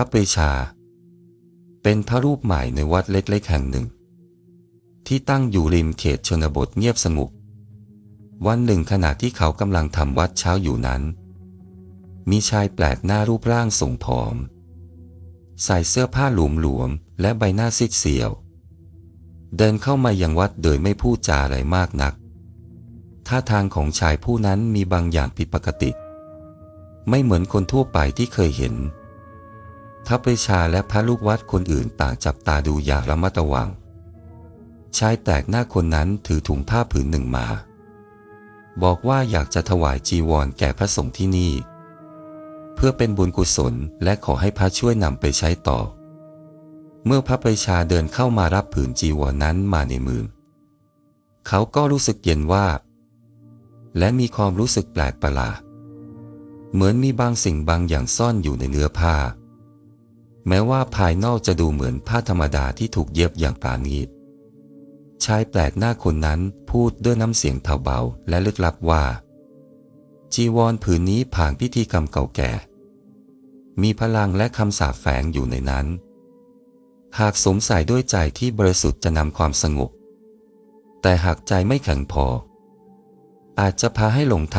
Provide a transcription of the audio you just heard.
ระปรีชา เป็นพระรูปใหม่ในวัดเล็กๆแห่งหนึ่ง ที่ตั้งอยู่ริมเขตชนบทเงียบสงบวันหนึ่งขณะที่เขากำลังทำวัดเช้าอยู่นั้น มีชายแปลกหน้ารูปร่างสูงผอม ใส่เสื้อผ้าหลวมๆและใบหน้าซีดเซียว เดินเข้ามายังวัดโดยไม่พูดจาอะไรมากนัก ท่าทางของชายผู้นั้นมีบางอย่างผิดปกติ ไม่เหมือนคนทั่วไปที่เคยเห็น ทัพปริชาและพระลูกวัดคนอื่นต่างจับตาดูอย่างระมัดระวัง ชายแตกหน้าคนนั้นถือถุงผ้าผืนหนึ่งมา บอกว่าอยากจะถวายจีวรแก่พระสงฆ์ที่นี่ เพื่อเป็นบุญกุศลและขอให้พระช่วยนำไปใช้ต่อ เมื่อพระปริชาเดินเข้ามารับผืนจีวรนนั้นมาในมือ เขาก็รู้สึกเย็นว่า และมีความรู้สึกแปลกประหลาดเหมือนมีบางสิ่งบางอย่างซ่อนอยู่ในเนื้อผ้า แม้ว่าภายนอกจะดูเหมือนผ้าธรรมดาที่ถูกเย็บอย่างปราณีตชายแปลกหน้าคนนั้นพูดด้วยน้ำเสียงเบาๆและลึกลับว่า จีวรผืนนี้ผ่านพิธีกรรมเก่าแก่ มีพลังและคำสาปแฝงอยู่ในนั้น หากสวมใส่ด้วยใจที่บริสุทธิ์จะนำความสงบ แต่หากใจไม่แข็งพอ อาจจะพาให้หลงทับ